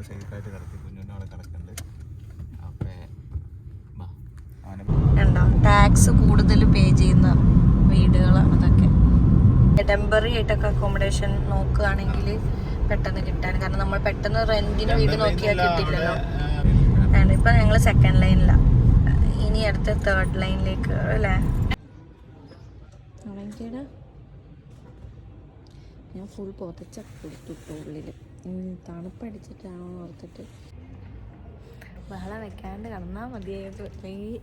അവിടെ സേഫായിട്ട് കിടത്തി. കുഞ്ഞുണ്ണ അവിടെ കിടക്കുന്നുണ്ട് ടാക്സ് കൂടുതൽ പേ ചെയ്യുന്ന വീടുകളാണ് അതൊക്കെ. ടെമ്പററി ആയിട്ടൊക്കെ അക്കോമഡേഷൻ നോക്കുകയാണെങ്കിൽ പെട്ടെന്ന് കിട്ടാൻ. കാരണം നമ്മൾ പെട്ടെന്ന് റെന്റിന് വീട് നോക്കിയാൽ കിട്ടില്ലല്ലോ. ആണ് ഇപ്പൊ ഞങ്ങൾ സെക്കൻഡ് ലൈനിലാണ് ഇനി അടുത്ത തേർഡ് ലൈനിലേക്ക് അല്ലേ? ഞാൻ ഫുൾ പുതച്ച കൊടുത്തിട്ടു ഉള്ളിൽ തണുപ്പടിച്ചിട്ടാണോ ഓർത്തിട്ട്. ബഹളം വെക്കാണ്ട് കടന്നാൽ മതിയായത് ഈ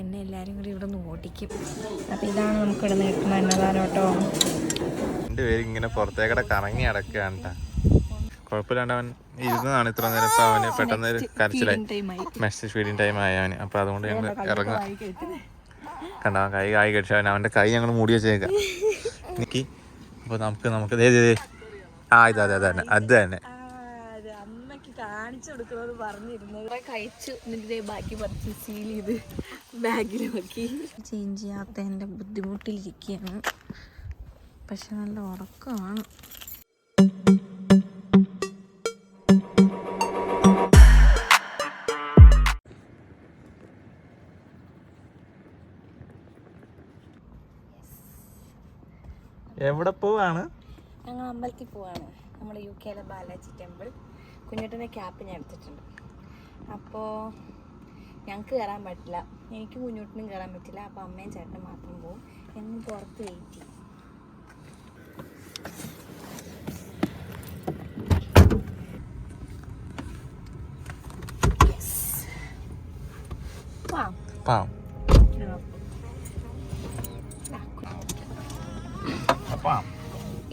എന്നെ എല്ലാവരും കൂടി ഇവിടെ നിന്ന് ഓടിക്കും. അപ്പം ഇതാണ് നമുക്ക് ഇവിടെ നിൽക്കുന്ന അന്നദാനം കേട്ടോ. പേര് ഇങ്ങനെ പുറത്തേക്കടെ കറങ്ങി അടക്കുകയാണ് ട്ടാ. കുഴപ്പമില്ലാണ്ട് അവൻ ഇരുന്നതാണ് ഇത്ര നേരം. ഇപ്പം അവന് പെട്ടെന്ന് ഒരു കരച്ചിലായി. മെസ്സേജ് ഫീഡിങ് ടൈം ആയി അവന്. അപ്പം അതുകൊണ്ട് ഞങ്ങൾ ഇറങ്ങുക കണ്ട കൈ കായ് കടിച്ചു അവൻ അവന്റെ കൈ ഞങ്ങൾ മൂടി വെച്ചേക്കാം. നിക്കി അപ്പോൾ നമുക്ക് നമുക്ക് ദേ, ദേ, ദേ. ആ ഇത് അതെ അതെ തന്നെ. അത് തന്നെ. അമ്മയ്ക്ക് കാണിച്ചു കൊടുക്കണമെന്ന് പറഞ്ഞിരുന്നത് കഴിച്ചു. എന്നിട്ട് ബാക്കി പറിച്ച് സീൽ ചെയ്ത് ബാഗിൽ നോക്കി ചേഞ്ച് ചെയ്യാത്തതിന്റെ ബുദ്ധിമുട്ടിലിരിക്കുകയാണ്. പക്ഷെ നല്ല ഉറക്കമാണ്. അമ്പലത്തിൽ പോവാണ്. നമ്മൾ യു കെയിലെ ബാലാജി ടെമ്പിൾ. കുഞ്ഞേട്ടന്റെ ക്യാപ്പ് ഞാൻ എടുത്തിട്ടുണ്ട്. അപ്പോൾ ഞങ്ങൾക്ക് കയറാൻ പറ്റില്ല. എനിക്ക് കുഞ്ഞോട്ടിനും കയറാൻ പറ്റില്ല. അപ്പോൾ അമ്മയും ചേട്ടനും മാത്രം പോവും. ഞങ്ങൾ പുറത്ത് വെയിറ്റ് ചെയ്യും.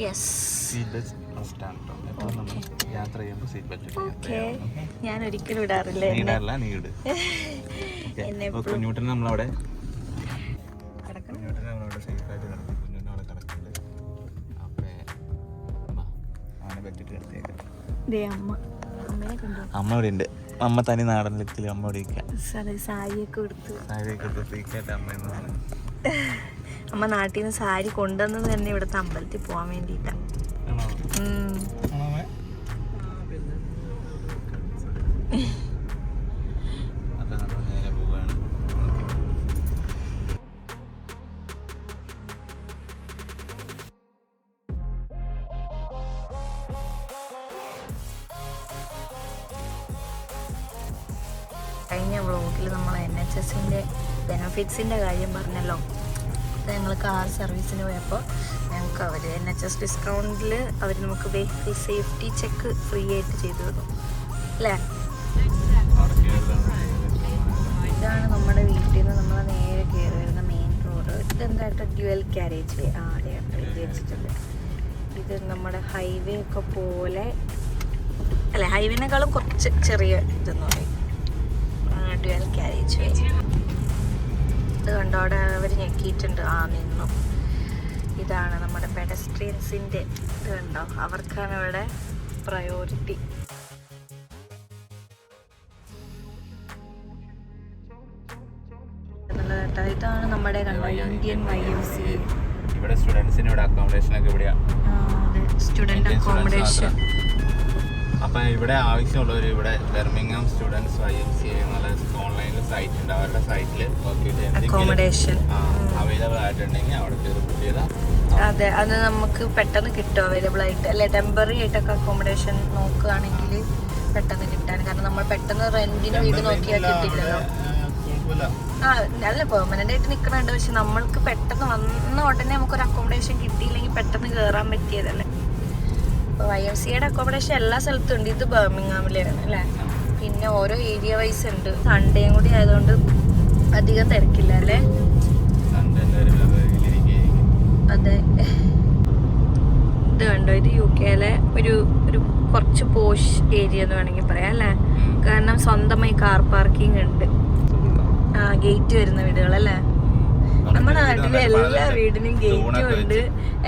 Yes. സീറ്റ് ബെൽറ്റ് കേട്ടോ എപ്പോഴും നമ്മൾ യാത്ര ചെയ്യുമ്പോൾ സീറ്റ് ബെൽറ്റ് ഞാൻ ഒരിക്കലും ഇടാറില്ല കുഞ്ഞൂട്ടിനെ നമ്മളവിടെ കുഞ്ഞൂട്ടിനെ നമ്മളവിടെ സേഫായിട്ട് അവിടെ കിടക്കുന്നുണ്ട് അപ്പേ വാ അവനെ പറ്റിട്ട് കിടത്തിയേക്കാം. ദേ അമ്മ. ഇവിടെ ഉണ്ട് അമ്മ തനി നാടൻ ലുക്കിൽ അമ്മ ഇവിടെ സാരിയൊക്കെ സാരിയൊക്കെ അമ്മ അമ്മ നാട്ടിൽ നിന്ന് സാരി കൊണ്ടുവന്നത് തന്നെ ഇവിടുത്തെ അമ്പലത്തിൽ പോകാൻ വേണ്ടിയിട്ടാണ് ബെനഫിറ്റ്സിന്റെ കാര്യം പറഞ്ഞല്ലോ. ഞങ്ങൾ കാർ സർവീസിന് പോയപ്പോൾ ഞങ്ങൾക്ക് അവർ എൻ എച്ച് എസ് ഡിസ്കൗണ്ടിൽ അവർ നമുക്ക് വെഹിക്കിൾ സേഫ്റ്റി ചെക്ക് ഫ്രീ ആയിട്ട് ചെയ്തു തന്നു. അല്ലേ. ഇതാണ് നമ്മുടെ വീട്ടിൽ നിന്ന് നമ്മൾ നേരെ കയറി വരുന്ന മെയിൻ റോഡ് ഇതെന്തായിട്ട് ഡ്യുവൽ ക്യാരേജ് വേ ആ അതെ ഇത് നമ്മുടെ ഹൈവേ ഒക്കെ പോലെ അല്ലെ ഹൈവേനേക്കാളും കുറച്ച് ചെറിയ ഇതെന്ന് പറയും. ഡ്യുവൽ ക്യാരേജ് വേ ഇത് കണ്ടോ? അവിടെ അവർ ഞെക്കിയിട്ടുണ്ട്. ആ നിന്നു. ഇതാണ് നമ്മുടെ പെഡസ്ട്രിയൻസിന്റെ ഇത് കണ്ടോ? അവർക്കാണ് ഇവിടെ പ്രയോറിറ്റി ഇതാണ് നമ്മുടെ കണ്ടോ ഇന്ത്യൻ വൈ എം സി ഇവിടെ സ്റ്റുഡൻസിന് ഇവിടെ അക്കോമഡേഷൻ ഒക്കെ ഇവിടെയാണ് സ്റ്റുഡന്റ് അക്കോമഡേഷൻ അപ്പൊ ഇവിടെ ആവശ്യമുള്ളവർ ഇവിടെ Birmingham students I M C എന്നുള്ള ഓൺലൈനിൽ സൈറ്റ് ഉണ്ട്. അവരുടെ സൈറ്റിൽ അക്കോമഡേഷൻ അവൈലബിൾ ആയിട്ടുണ്ടെങ്കിൽ അവിടെ കയറി ബുക്ക് ചെയ്താൽ അതെ അത് നമുക്ക് പെട്ടെന്ന് കിട്ടും അവൈലബിൾ ആയിട്ട്. അല്ലെ ടെമ്പററി ആയിട്ടൊക്കെ അക്കോമഡേഷൻ നോക്കുകയാണെങ്കിൽ പെട്ടെന്ന് കിട്ടാൻ. കാരണം നമ്മൾ പെട്ടെന്ന് റെന്റിന് വീട് നോക്കിയാൽ കിട്ടില്ലല്ലോ. ആ അല്ല പെർമനന്റ് ആയിട്ട് നിൽക്കണുണ്ട് പക്ഷെ നമ്മൾക്ക് പെട്ടെന്ന് വന്ന ഉടനെ നമുക്ക് ഒരു അക്കോമഡേഷൻ കിട്ടിയില്ലെങ്കിൽ പെട്ടെന്ന് കയറാൻ പറ്റിയതല്ലേ. ഇപ്പോൾ വൈ എം സിയുടെ അക്കോമഡേഷൻ എല്ലാ സ്ഥലത്തും ഉണ്ട്. ഇത് ബർമിംഗാമിലാണ് അല്ലേ? പിന്നെ ഓരോ ഏരിയ വൈസ് ഉണ്ട്. സൺഡേയും കൂടി ആയതുകൊണ്ട് അധികം തിരക്കില്ല അല്ലേ. അതെ. ഇത് കണ്ടോ? ഇത് യു കെയിലെ ഒരു ഒരു കുറച്ച് പോഷ് ഏരിയ എന്ന് വേണമെങ്കിൽ പറയാം അല്ലേ? കാരണം സ്വന്തമായി കാർ പാർക്കിംഗ് ഉണ്ട്. ആ ഗേറ്റ് വരുന്ന വീടുകളല്ലേ? നമ്മുടെ നാട്ടിലെ എല്ലാ വീടിനും ഗേറ്റും ഉണ്ട്.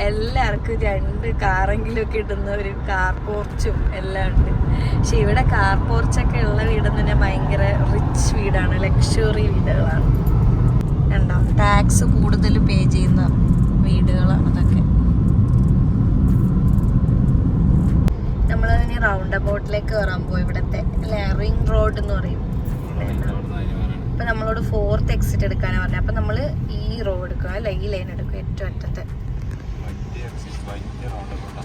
എല്ലാവർക്കും രണ്ട് കാറെങ്കിലും ഒക്കെ ഇടുന്ന ഒരു കാർ പോർച്ചും എല്ലാം ഉണ്ട്. പക്ഷെ ഇവിടെ കാർ പോർച്ചൊക്കെ ഉള്ള വീടെന്ന് പറഞ്ഞാൽ ഭയങ്കര റിച്ച് വീടാണ്. ലക്ഷറി വീടുകളാണ്. ഉണ്ടോ ടാക്സ് കൂടുതൽ പേ ചെയ്യുന്ന വീടുകളാണ് അതൊക്കെ. നമ്മൾ ഇനി റൗണ്ട് അബൌട്ടിലേക്ക് കയറാൻ പോയി ഇവിടുത്തെ റിംഗ് റോഡ് എന്ന് പറയും. നമ്മളോട് ഫോർത്ത് എക്സിറ്റ് എടുക്കാനാണ് പറഞ്ഞത് അപ്പൊ നമ്മൾ ഈ റോഡ് എടുക്കുക അല്ലെ? ഈ ലൈൻ എടുക്കുക ഏറ്റവും അറ്റത്തെ.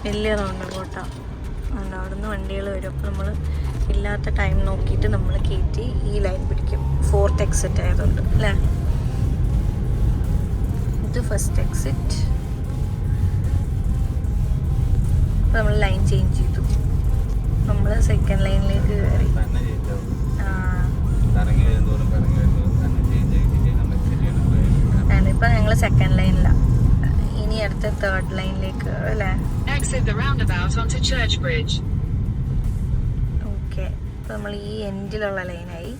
വലിയ റൗണ്ട് കോട്ട അതുകൊണ്ട് അവിടുന്ന് വണ്ടികൾ വരും. അപ്പോൾ നമ്മൾ ഇല്ലാത്ത ടൈം നോക്കിയിട്ട് നമ്മൾ കയറ്റി ഈ ലൈൻ പിടിക്കും. ഫോർത്ത് എക്സിറ്റ് ആയതുകൊണ്ട് അല്ലേ? ഇത് ഫസ്റ്റ് എക്സിറ്റ് അപ്പോൾ നമ്മൾ ലൈൻ ചേഞ്ച് ചെയ്തു. നമ്മൾ സെക്കൻഡ് ലൈനിലേക്ക് കയറി. ആ. സെക്കൻഡ് ലൈനിലാണ് ഇനി അടുത്ത തേർഡ് ലൈനിലേക്ക് അല്ലേ? Exit the roundabout onto Church Bridge. Okay അപ്പോൾ നമ്മൾ ഈ എൻഡിലുള്ള ലൈനായി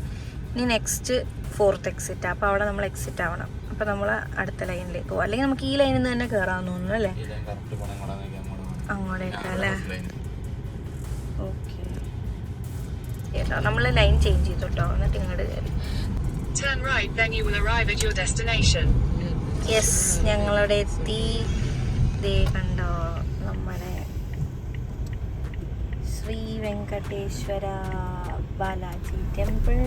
ഇനി നെക്സ്റ്റ് ഫോർത്ത് എക്സിറ്റ് അപ്പോൾ അവിടെ നമ്മൾ എക്സിറ്റ് ആവണം. അപ്പോൾ നമ്മൾ അടുത്ത ലൈനിലേക്ക് പോകും അല്ലെങ്കിൽ നമുക്ക് ഈ ലൈനിൽ നിന്ന് തന്നെ കയറാമെന്ന് തോന്നുന്നു അല്ലേ? അങ്ങോട്ടേക്ക് അല്ലേ? ഓക്കെ കേട്ടോ നമ്മൾ ലൈൻ ചേഞ്ച് ചെയ്തോട്ടോ എന്നിട്ട് ഇങ്ങോട്ട് കയറി Turn right, then you will arrive at your destination. Yes ഞങ്ങളവിടെ എത്തി. ദേ കണ്ടോ നമ്മുടെ ശ്രീ വെങ്കടേശ്വര ബാലാജി ടെമ്പിൾ.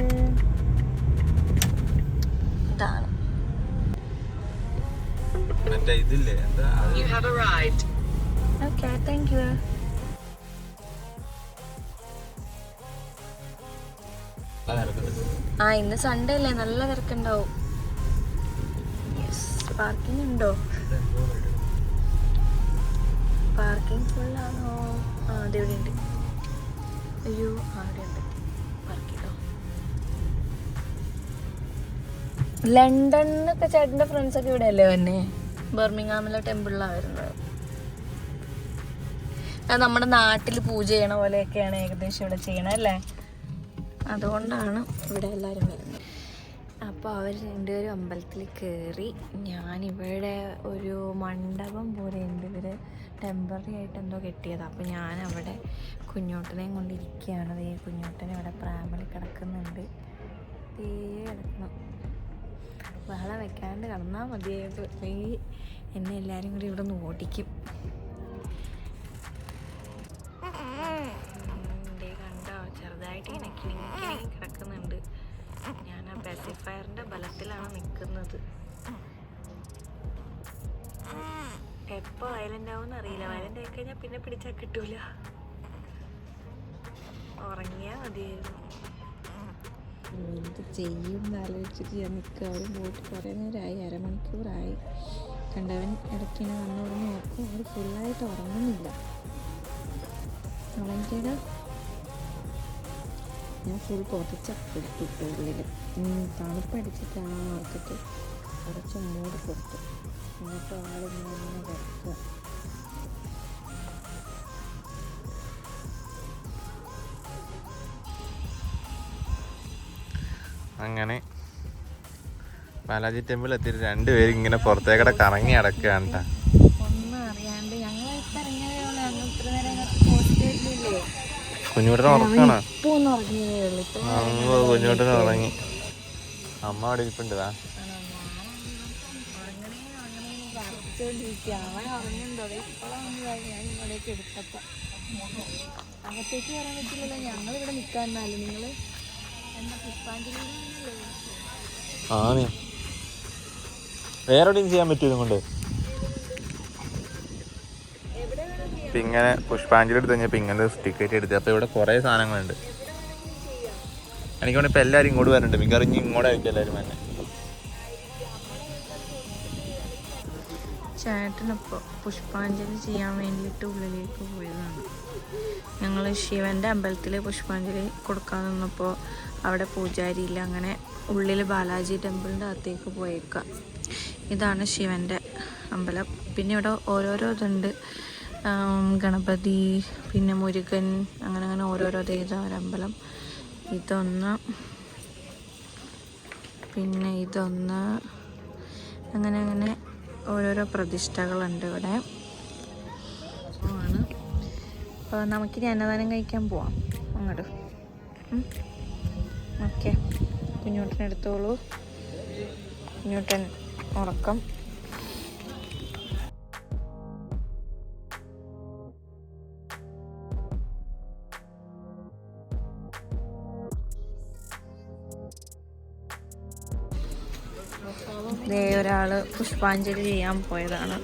ഇതാണ്. മറ്റേ ഇതില്ലേ? എന്താ? You have arrived. Okay thank you ആ ഇന്ന് സൺഡേ അല്ലേ? നല്ല തിരക്കുണ്ടാവും. പാർക്കിംഗ് ഉണ്ടോ പാർക്കിംഗ് ഫുള്ളാണോ? ആ അതെവിടെ ഉണ്ട് അയ്യോ അവിടെ ഉണ്ട് പാർക്കിട്ടോ ലണ്ടനിലൊക്കെ ചേട്ടന്റെ ഫ്രണ്ട്സൊക്കെ ഇവിടെ അല്ലേ വന്നെ? ബർമിംഗാമിലെ ടെമ്പിളിലാണ് വരുന്നത് നമ്മുടെ നാട്ടിൽ പൂജ ചെയ്യണ പോലെയൊക്കെയാണ് ഏകദേശം ഇവിടെ ചെയ്യണത് അല്ലേ? അതുകൊണ്ടാണ് ഇവിടെ എല്ലാവരും വരുന്നത്. അപ്പോൾ അവർ രണ്ടുപേരും അമ്പലത്തിൽ കയറി ഞാനിവിടെ ഒരു മണ്ഡപം പോലെ ഉണ്ട്. ഇവർ ടെമ്പററി ആയിട്ട് എന്തോ കെട്ടിയത്. അപ്പോൾ ഞാൻ അവിടെ കുഞ്ഞോട്ടനെയും കൊണ്ടിരിക്കുകയാണ്. ഈ കുഞ്ഞോട്ടനെ അവിടെ പ്രാമലി കിടക്കുന്നുണ്ട്. ദേ കിടക്കണം ബഹളം വെക്കാണ്ട് കിടന്നാൽ മതിയായത്. ഈ എന്നെ എല്ലാവരും കൂടി ഇവിടെ നിന്ന് ഓടിക്കും. ആ ബലത്തിലാണ് നിൽക്കുന്നത് എപ്പോ വയലന്റ് ആവും അറിയില്ല. വയലന്റ് ആയി കഴിഞ്ഞാൽ പിന്നെ പിടിച്ചാൽ കിട്ടൂല. ഉറങ്ങിയാ മതിയായിരുന്നു. എന്ത് ചെയ്യും ആലോചിച്ചിട്ട് ഞാൻ നിൽക്കുക അവർ പോയിട്ട് കുറേ നേരമായി അരമണിക്കൂറായി. കണ്ടവൻ ഇടയ്ക്കിങ്ങനെ വന്നോട് നോക്കും അവർ ഫുള്ളായിട്ട് ഉറങ്ങുന്നില്ല. ഉറങ്ങിക്കട ഞാൻ ഫുൾ കൊടുത്തു ഉള്ളിൽ തണുപ്പടിച്ചിട്ടാണ് ഓർത്തിട്ട് കുറച്ച് മൂടി കൊടുത്തു എന്നിട്ട് ആളിങ്ങനെ വെക്കുക അങ്ങനെ ബാലാജി ടെമ്പിൾ എത്തിയിട്ട് രണ്ടുപേരും ഇങ്ങനെ പുറത്തേക്കടെ കറങ്ങി അടക്കുകയാണ് ട്ടാ. ഒന്നും അറിയാണ്ട് ഞങ്ങൾ ഇപ്പം ഇറങ്ങിയതേ ഞങ്ങൾ ഇത്ര നേരം ഹോസ്പിറ്റലില്ലേ ഉറക്കാണ്. കുഞ്ഞുകുട്ടനെ ഉറങ്ങി അമ്മ അവിടെ ഇരിപ്പുണ്ട് അകത്തേക്ക് വരാൻ പറ്റില്ലല്ലോ ഞങ്ങൾ ഇവിടെ നിങ്ങൾ എന്താ പുഷ്പാഞ്ജലി ആണ്? വേറെ എവിടെയും ചെയ്യാൻ പറ്റുമോ കൊണ്ട്? ഇപ്പൊ ഇങ്ങനെ പുഷ്പാഞ്ജലി എടുത്ത് കഴിഞ്ഞപ്പോൾ ഇങ്ങനെ ടിക്കറ്റ് എടുത്ത്. അപ്പോൾ ഇവിടെ കുറേ സാധനങ്ങളുണ്ട്. എനിക്ക് ഇപ്പോൾ എല്ലാവരും ഇങ്ങോട്ട് വരുന്നുണ്ട് മിക്കവാറും ഇങ്ങോട്ട് ഇങ്ങോട്ടായിരിക്കും എല്ലാവരും തന്നെ ചേട്ടനിപ്പോൾ പുഷ്പാഞ്ജലി ചെയ്യാൻ വേണ്ടിയിട്ട് ഉള്ളിലേക്ക് പോയതാണ്. ഞങ്ങൾ ശിവന്റെ അമ്പലത്തിൽ പുഷ്പാഞ്ജലി കൊടുക്കാൻ നിന്നപ്പോൾ അവിടെ പൂജാരിയില്ല. അങ്ങനെ ഉള്ളിൽ ബാലാജി ടെമ്പിളിന്റെ അകത്തേക്ക് പോയേക്കാം. ഇതാണ് ശിവന്റെ അമ്പലം. പിന്നെ ഇവിടെ ഓരോരോ ഇതുണ്ട്. ഗണപതി പിന്നെ മുരുകൻ അങ്ങനെ അങ്ങനെ ഓരോരോ ദേവരമ്പലം ഇതൊന്ന് പിന്നെ ഇതൊന്ന് അങ്ങനെ അങ്ങനെ ഓരോരോ പ്രതിഷ്ഠകളുണ്ട് ഇവിടെ. ആണ് അപ്പോൾ നമുക്കിനി അന്നദാനം കഴിക്കാൻ പോവാം. അങ്ങോട്ട് ഓക്കെ. കുഞ്ഞൂട്ടൻ എടുത്തോളൂ. കുഞ്ഞൂട്ടൻ ഉറക്കം. പുഷ്പാഞ്ജലി ചെയ്യാൻ പോയതാണ്.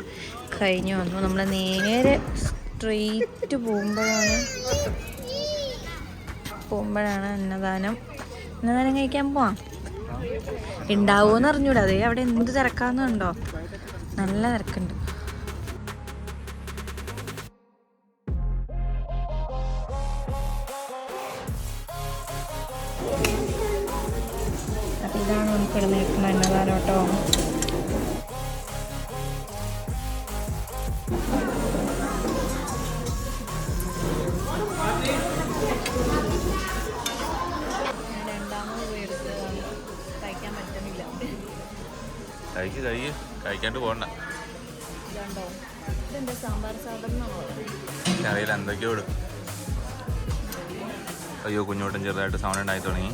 കഴിഞ്ഞു വന്നു. നമ്മൾ നേരെ സ്ട്രെയിറ്റ് പോകുമ്പോഴാണ് പോകുമ്പോഴാണ് അന്നദാനം. അന്നദാനം കഴിക്കാൻ പോവാം? ഉണ്ടാവുമെന്ന് അറിഞ്ഞൂടാ അതേ അവിടെ എന്ത് തിരക്കാന്നുണ്ടോ? നല്ല തിരക്കുണ്ട്. കഴിക്ക് കഴിക്ക്. കഴിക്കാണ്ട് പോകണ്ട അറിയില്ല എന്തൊക്കെയോ ഇടും. അയ്യോ കുഞ്ഞോട്ടൻ ചെറുതായിട്ട് സൗണ്ട് ഉണ്ടായി തുടങ്ങി.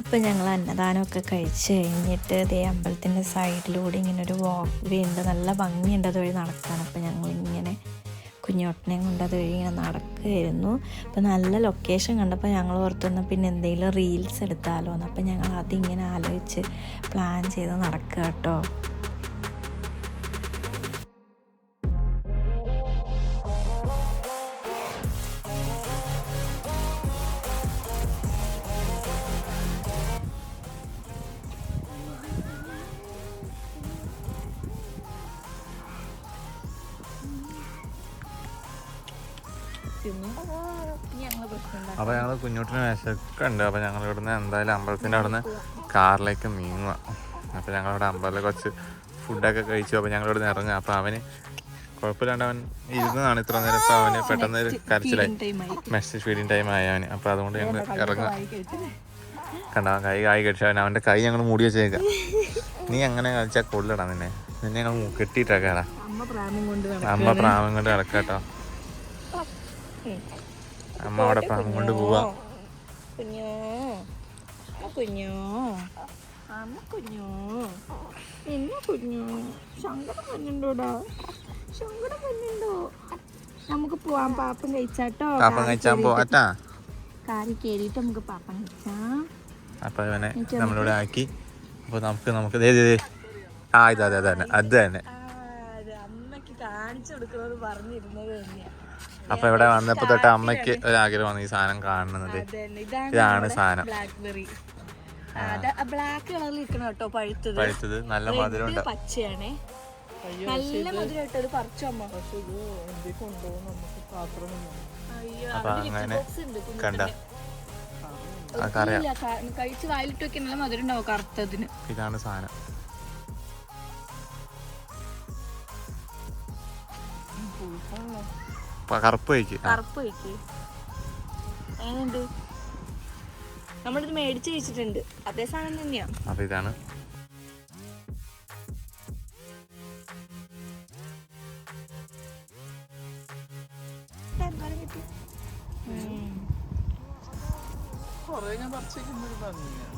അപ്പം ഞങ്ങൾ അന്നദാനമൊക്കെ കഴിച്ച് കഴിഞ്ഞിട്ട് ഇതേ അമ്പലത്തിന്റെ സൈഡിലൂടെ ഇങ്ങനെ ഒരു വാക്ക് വേ ഉണ്ട്. നല്ല ഭംഗിയുണ്ട് അതുവഴി നടക്കാൻ. അപ്പം ഞങ്ങൾ ഇങ്ങനെ കുഞ്ഞോട്ടനെയും കൊണ്ട് അതുവഴി ഇങ്ങനെ നടക്കുകയായിരുന്നു. അപ്പം നല്ല ലൊക്കേഷൻ കണ്ടപ്പോൾ ഞങ്ങൾ ഓർത്തുന്ന പിന്നെ എന്തെങ്കിലും റീൽസ് എടുത്താലോ എന്ന് അപ്പം ഞങ്ങൾ അതിങ്ങനെ ആലോചിച്ച് പ്ലാൻ ചെയ്ത് നടക്കുക കേട്ടോ. ഞങ്ങൾ ഞങ്ങൾ കുഞ്ഞോട്ടിന് വിശക്കുണ്ട്. അപ്പോൾ ഞങ്ങൾ ഇവിടുന്ന് എന്തായാലും അമ്പലത്തിന്റെ അവിടുന്ന് കാറിലേക്ക് നീങ്ങുക അപ്പൊ ഞങ്ങളിവിടെ അമ്പലത്തിൽ കുറച്ച് ഫുഡൊക്കെ കഴിച്ചു. അപ്പൊ ഞങ്ങൾ ഇവിടുന്ന് ഇറങ്ങുക അപ്പൊ അവന് കുഴപ്പമില്ലാണ്ട് അവൻ ഇരുന്നതാണ് ഇത്ര നേരം. അപ്പൊ അവന് പെട്ടെന്ന് കരച്ചിലായി. മെസ്സേജ് ഫീഡിങ് ടൈം ആയി അവന്. അപ്പൊ അതുകൊണ്ട് ഞങ്ങൾ ഇറങ്ങുക കണ്ട കൈ കായ് കടിച്ചു അവൻ അവന്റെ കൈ ഞങ്ങൾ മൂടി വെച്ചേക്കാം നീ അങ്ങനെ കളിച്ചാൽ കൊള്ളിടാ നിന്നെ. നിന്നെ ഞങ്ങൾ കെട്ടിട്ടാ കൊണ്ട് അമ്മ പ്രാമം കൊണ്ട് കിടക്കാട്ടോ അമ്മ അവിടെ കൊണ്ട് പോവാ. കുഞ്ഞോ. അമ്മ കുഞ്ഞോ. അമ്മ കുഞ്ഞോ. എന്നെ കുഞ്ഞോ. സങ്കടം വന്നുണ്ടോടാ സങ്കടം വന്നുണ്ടോ നമുക്ക് പോവാം. പാപ്പം കഴിച്ചാട്ടോ. പാപ്പം കഴിച്ചാൻ പോവാട്ടാ കാറി കേറിയിട്ട് നമുക്ക് പാപ്പം കഴിച്ചാം. അപ്പൊ ഇവനെ നമ്മളിവിടെ ആക്കി. അപ്പൊ നമുക്ക് നമുക്ക്. ആ ഇത് അതെ അതെ തന്നെ. അത് തന്നെ. അമ്മയ്ക്ക് കാണിച്ചു കൊടുക്കുന്നത് പറഞ്ഞിരുന്നത് തന്നെയാ. അപ്പൊ ഇവിടെ വന്നപ്പോ തൊട്ട് അമ്മയ്ക്ക് ഒരു ആഗ്രഹമാണ് ഈ സാധനം കാണുന്നത്. ഇതാണ് സാധനം. ബ്ലാക്ക്ബെറി ബ്ലാക്ക് കളറിൽ ഇരിക്കണം കേട്ടോ പഴുത്തത്. പഴുത്തത് നല്ല മധുരം ഇത് പച്ചയാണേ. നല്ല മധുരമായിട്ട് ഇത് പറിച്ചു അമ്മ? അപ്പൊ അങ്ങനെ. കണ്ട? കഴിച്ച് വായിലിട്ട് വെക്കാൻ നല്ല മധുരം ഉണ്ടാവും കറുത്തതിന്. ഇതാണ് സാധനം. കറുപ്പ് കഴിക്ക് കറുപ്പ് കഴിക്ക് എങ്ങനെയുണ്ട്? നമ്മളിത് മേടിച്ച് കഴിച്ചിട്ടുണ്ട്. അതേ സാധനം തന്നെയാ. അപ്പൊ ഇതാണ്. ഉം. അവൻ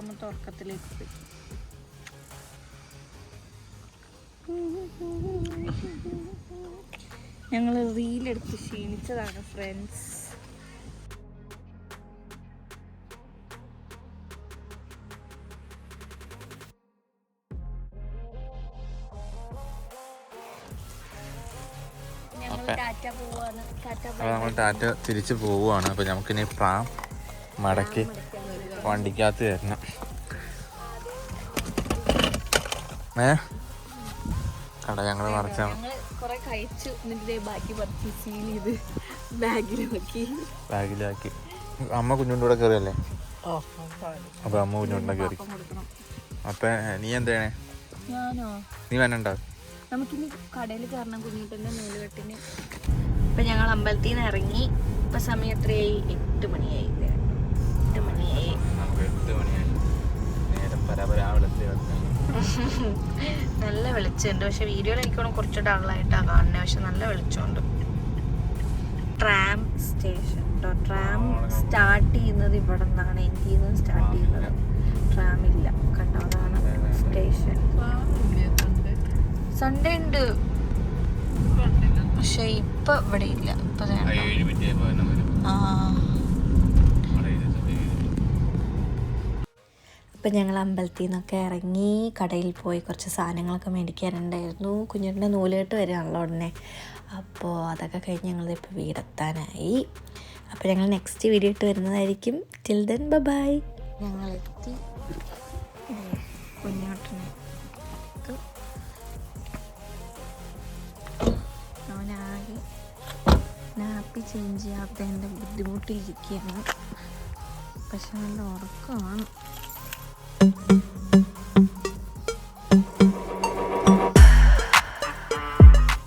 രണ്ടാമത്തെ ഉറക്കത്തിലേക്ക് പോയി. ഞങ്ങൾ റീലെടുത്ത് ക്ഷീണിച്ചതാണ് ഫ്രണ്ട്സ് നമ്മൾ ടാറ്റ തിരിച്ചു പോവുകയാണ്. അപ്പൊ നമുക്കിനി പ്രാം മടക്കി. വണ്ടിക്കകത്ത് തരണം ഏ? കട ഞങ്ങൾ മറിച്ചാണ് ഞങ്ങൾ കഴിച്ചു. എന്നിട്ട് ബാക്കി പറിച്ച് സീൽ ചെയ്ത് ബാഗിൽ നോക്കി ബാഗിലാക്കി. അമ്മ കുഞ്ഞുണ്ടൂടെ കയറിയല്ലേ അപ്പൊ അമ്മ കുഞ്ഞുണ്ടെ കയറി അപ്പം നീ എന്താണ്? നീ വന്നണ്ടോ നമുക്കിനി കടയിൽ കയറണം കുഞ്ഞിട്ടന്റെ നൂലുകെട്ടിന്. ഇപ്പൊ ഞങ്ങൾ അമ്പലത്തിൽ നിന്ന് ഇറങ്ങി. ഇപ്പൊ സമയം എത്രയായി? എട്ട് മണിയായി. നല്ല വെളിച്ചമുണ്ട്. പക്ഷെ വീഡിയോയിൽ എനിക്കോണം കുറച്ച് ഡള്ളായിട്ടാണ് കാണുന്നത് പക്ഷെ നല്ല വെളിച്ചമുണ്ട്. ട്രാം സ്റ്റേഷൻ കേട്ടോ ട്രാം സ്റ്റാർട്ട് ചെയ്യുന്നത് ഇവിടെ നിന്നാണ് ഇന്ത്യയിൽ നിന്ന് സ്റ്റാർട്ട് ചെയ്യുന്നത് ട്രാം ഇല്ല. കണ്ടോ? അതാണ് സ്റ്റേഷൻ. സൺഡേ ഉണ്ട്. പക്ഷെ ഇപ്പൊ ഇവിടെ ഇല്ല. ഇപ്പൊ. ആ. അപ്പം ഞങ്ങൾ അമ്പലത്തിൽ നിന്നൊക്കെ ഇറങ്ങി കടയിൽ പോയി കുറച്ച് സാധനങ്ങളൊക്കെ മേടിക്കാനുണ്ടായിരുന്നു. കുഞ്ഞിന്റെ നൂലുകെട്ട് വരികയാണല്ലോ ഉടനെ. അപ്പോൾ അതൊക്കെ കഴിഞ്ഞ് ഞങ്ങളിപ്പോൾ വീടെത്താനായി. അപ്പോൾ ഞങ്ങൾ നെക്സ്റ്റ് വീഡിയോ ഇട്ട് വരുന്നതായിരിക്കും. ടിൽ ദെൻ ബൈ ഞങ്ങളെത്തി. കുഞ്ഞോട്ടനെ. അവനാകെ നാപ്പി ചേഞ്ച് ചെയ്യാത്തതിന്റെ ബുദ്ധിമുട്ടിയിരിക്കുകയാണ് പക്ഷെ നല്ല ഉറക്കമാണ്. Mm-hmm.